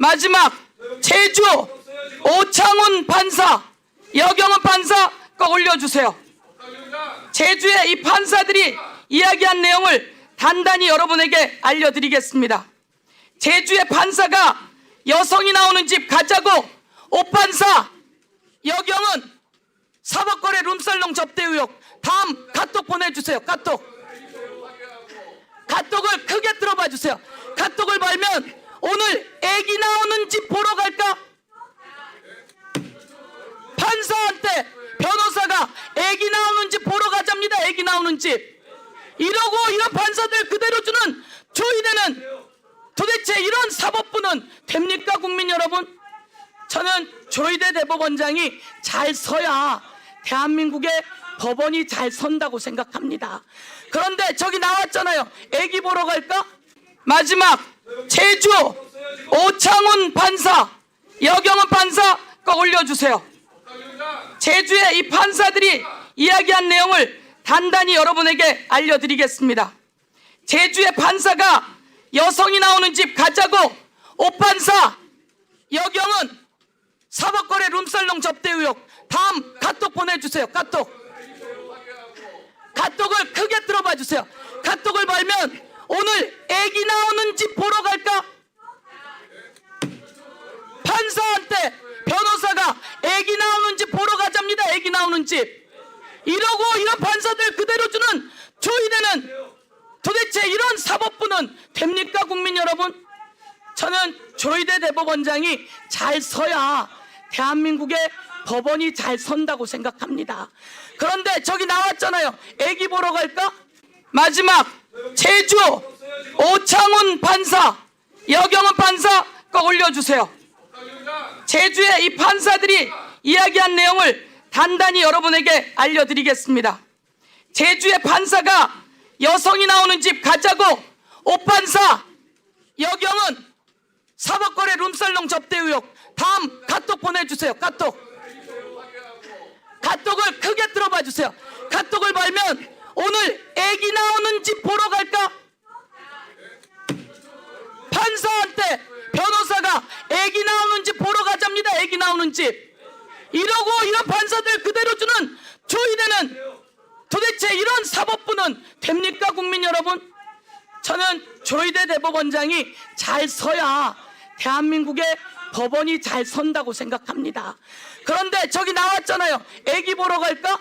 마지막 제주 오창훈 판사 여경은 판사 거 올려주세요. 제주의 이 판사들이 이야기한 내용을 단단히 여러분에게 알려드리겠습니다. 제주의 판사가 여성이 나오는 집 가자고 오판사 여경은 사법거래 룸살롱 접대 의혹 다음 카톡 보내주세요. 카톡. 카톡을 크게 들어봐 주세요. 카톡을 벌면 오늘 애기 나오는 집 보러 갈까? 판사한테 변호사가 애기 나오는 집 보러 가자입니다. 애기 나오는 집. 이러고 이런 판사들 그대로 주는 조이대는 도대체 이런 사법부는 됩니까 국민 여러분? 저는 조이대 대법원장이 잘 서야 대한민국의 법원이 잘 선다고 생각합니다. 그런데 저기 나왔잖아요. 애기 보러 갈까? 마지막 제주 오창훈 판사 여경은 판사 거 올려주세요. 제주의 이 판사들이 이야기한 내용을 단단히 여러분에게 알려드리겠습니다. 제주의 판사가 여성이 나오는 집 가자고 오판사 여경은 사법거래 룸살롱 접대 의혹 다음 카톡 보내주세요. 카톡. 카톡을 크게 들어봐 주세요. 카톡을 벌면 오늘 애기 나오는 집 보러 갈까? 판사한테 변호사가 애기 나오는 집 보러 가자입니다. 애기 나오는 집. 이러고 이런 판사들 그대로 주는 조이대는 도대체 이런 사법부는 됩니까 국민 여러분? 저는 조이대 대법원장이 잘 서야 대한민국의 법원이 잘 선다고 생각합니다. 그런데 저기 나왔잖아요. 애기 보러 갈까? 마지막 제주 오창훈 판사 여경은 판사 거 올려주세요. 제주의 이 판사들이 이야기한 내용을 단단히 여러분에게 알려드리겠습니다. 제주의 판사가 여성이 나오는 집 가자고 오판사 여경은 사법거래 룸살롱 접대 의혹 다음 카톡 보내주세요. 카톡. 카톡을 크게 들어봐 주세요. 카톡을 벌면 오늘 애기 나오는 집 보러 갈까? 판사한테 변호사가 애기 나오는 집 보러 나오는 집. 이러고 이런 판사들 그대로 주는 조이대는 도대체 이런 사법부는 됩니까 국민 여러분? 저는 조이대 대법원장이 잘 서야 대한민국의 법원이 잘 선다고 생각합니다. 그런데 저기 나왔잖아요. 애기 보러 갈까?